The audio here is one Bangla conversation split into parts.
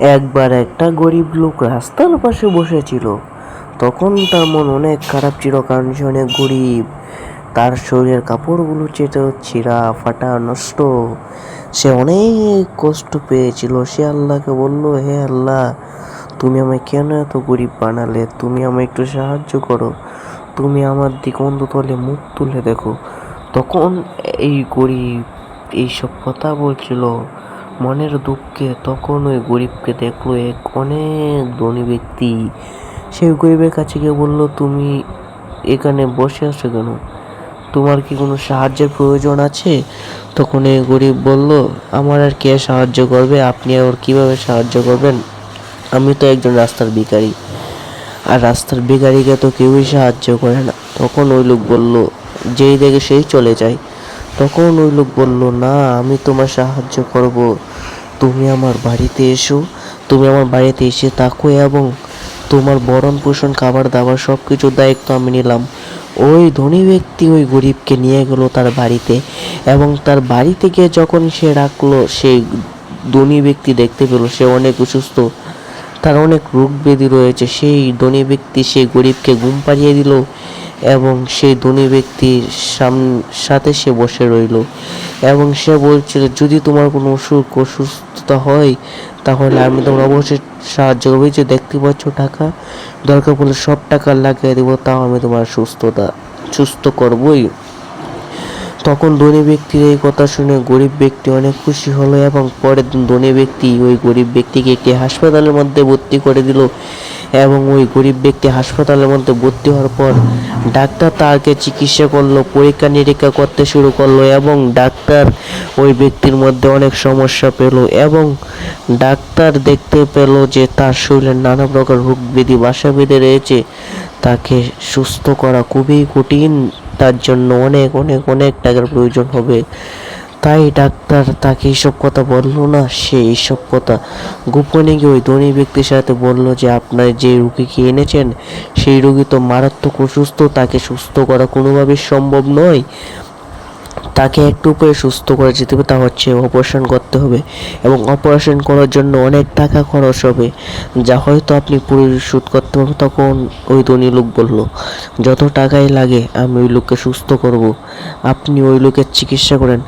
একবার একটা গরিব লোক রাস্তার পাশে বসেছিল। তখন তার মন অনেক খারাপ ছিল, কারণ সে অনেক গরিব। তার শরীরের কাপড়গুলো চেটে ছিঁড়া, ফাটা, নষ্ট। সে অনেক কষ্ট পেয়েছিল। সে আল্লাহকে বলল, হে আল্লাহ, তুমি আমায় কেন এত গরিব বানালে? তুমি আমায় একটু সাহায্য করো। তুমি আমার দিকে অন্ততলে মুখ তুলে দেখো। তখন এই গরিব এইসব কথা বলছিল। মনের দুঃখে তখন ওই গরিবকে দেখল এক অনেক ধনী ব্যক্তি। সেই গরিবের কাছে গিয়ে বলল, তুমি এখানে বসে আছো কেন? তোমার কি কোনো সাহায্যের প্রয়োজন আছে? তখন এই গরিব বলল, আমার আর কে সাহায্য করবে? আপনি আর কীভাবে সাহায্য করবেন? আমি তো একজন রাস্তার ভিখারি। আর রাস্তার ভিখারিকে তো কেউই সাহায্য করে না। তখন ওই লোক বলল, যেই দেখে সেই চলে যায়। তখন ওই লোক বলল, না, আমি তোমার সাহায্য করব। তুমি আমার বাড়িতে এসো। তুমি আমার বাড়িতে এসে থাকো এবং তোমার বরণ পোষণ খাবার দাবার সব কিছুর দায়িত্ব আমি নিলাম। ওই ধনী ব্যক্তি ওই গরিবকে নিয়ে গেল তার বাড়িতে এবং তার বাড়িতে গিয়ে যখন সে রাখল, সেই ধনী ব্যক্তি দেখতে পেল, সে অনেক অসুস্থ। তার অনেক রোগ ব্যাধি রয়েছে। সেই ধনী ব্যক্তি সেই গরিবকে ঘুম পাড়িয়ে দিল। এবং সেই ধনী ব্যক্তির সাথে সে বসে রইল। এবং সে বলছিল, যদি তোমার কোনো অসুখ অসুস্থতা হয়, তাহলে আমি তোমার অবশ্যই সাহায্য করব। যে দেখতে পাচ্ছ টাকা, দরকার পড়লে সব টাকা লাগিয়ে দেবো, তাও আমি তোমার সুস্থতা, সুস্থ করবই। তখন ধনী ব্যক্তির এই কথা শুনে গরিব ব্যক্তি অনেক খুশি হলো এবং পরের দিন ধনী ব্যক্তি ওই গরিব ব্যক্তিকে একটি হাসপাতালের মধ্যে ভর্তি করে দিল। এবং ওই গরিব ব্যক্তি হাসপাতালের মধ্যে ভর্তি হওয়ার পর ডাক্তার তাকে চিকিৎসা করল, পরীক্ষা নিরীক্ষা করতে শুরু করল এবং ডাক্তার ওই ব্যক্তির মধ্যে অনেক সমস্যা পেল এবং ডাক্তার দেখতে পেল যে তার শরীরে নানা প্রকার রোগ ব্যাধি বাসা বেঁধে রয়েছে। তাকে সুস্থ করা খুবই কঠিন। তার জন্য অনেক অনেক অনেক টাকার প্রয়োজন হবে। তাই ডাক্তার তাকে এইসব কথা বলল না, সে এইসব কথা গোপনে গিয়ে ওই ধনী ব্যক্তির সাথে বলল যে আপনার যে রুগীকে এনেছেন, সেই রুগী তো মারাত্মক অসুস্থ, তাকে সুস্থ করা কোনোভাবেই সম্ভব নয়। তাকে একটু উপায়ে সুস্থ করে যেতে হবে, তা হচ্ছে অপারেশন করতে হবে এবং অপারেশন করার জন্য অনেক টাকা খরচ হবে। যা হয়তো আপনি পরিশোধ করতে পারবেন, তখন ওই ধনী লোক বলল, যত টাকাই লাগে, আমি ওই লোককে সুস্থ করব। আপনি ওই লোকের চিকিৎসা করেন।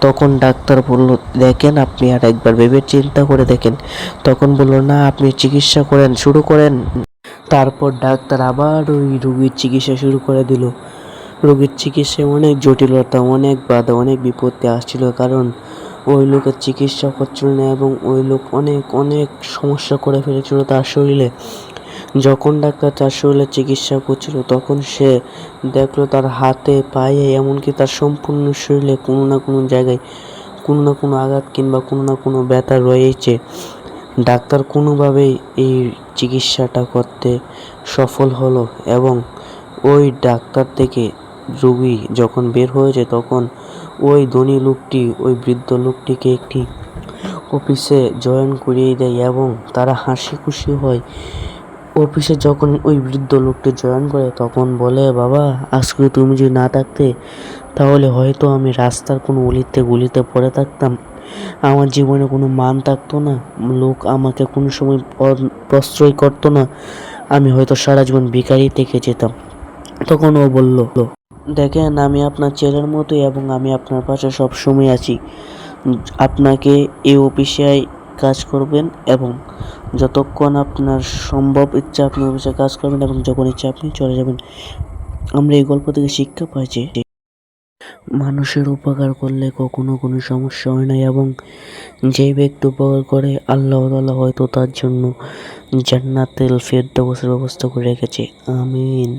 তখন ডাক্তার বলল, দেখেন আপনি আর একবার ভেবে চিন্তা করে দেখেন। তখন বলল, না, আপনি চিকিৎসা করেন, শুরু করেন। তারপর ডাক্তার আবার ওই রুগীর চিকিৎসা শুরু করে দিল। রোগীর চিকিৎসায় অনেক জটিলতা, অনেক বাধা, অনেক বিপত্তি আসছিল কারণ ওই লোকের চিকিৎসা করছিল না এবং ওই লোক অনেক অনেক সমস্যা করে ফেলেছিল তার শরীরে। যখন ডাক্তার তার শরীরে চিকিৎসা করছিল, তখন সে দেখল তার হাতে, পায়ে, এমনকি তার সম্পূর্ণ শরীরে কোনো না কোনো জায়গায় কোনো না কোনো আঘাত কিংবা কোনো না কোনো ব্যথা রয়েছে। ডাক্তার কোনোভাবেই এই চিকিৎসাটা করতে সফল হলো এবং ওই ডাক্তার থেকে রোগী যখন বের হয়েছে, তখন ওই ধনী লোকটি, ওই বৃদ্ধ লোকটিকে একটি অফিসে জয়েন করিয়ে দেয় এবং তারা হাসি খুশি হয়। অফিসে যখন ওই বৃদ্ধ লোকটি জয়েন করে তখন বলে, বাবা, আজকে তুমি যদি না থাকতে, তাহলে হয়তো আমি রাস্তার কোনো অলিতে গলিতে পড়ে থাকতাম। আমার জীবনে কোনো মান থাকতো না। লোক আমাকে কোনো সময় প্র- প্রশ্রয় করতো না। আমি হয়তো সারা জীবন ভিখারি থেকে যেতাম। তখন ও বলল, দেখেন, আমি আপনার ছেলের মতোই এবং আমি আপনার পাশে সব সময় আছি। আপনাকে এই অফিসে কাজ করবেন এবং যতক্ষণ আপনার সম্ভব ইচ্ছা আপনি অফিসে কাজ করবেন এবং যখন ইচ্ছা আপনি চলে যাবেন। আমরা এই গল্প থেকে শিক্ষা পাই যে মানুষের উপকার করলে কখনো কোনো সমস্যা হয় না এবং যে ব্যক্তি উপকার করে আল্লাহ তাআলা হয়তো তার জন্য জান্নাতেল ফেরদৌসের ব্যবস্থা করে রেখেছে। আমিন।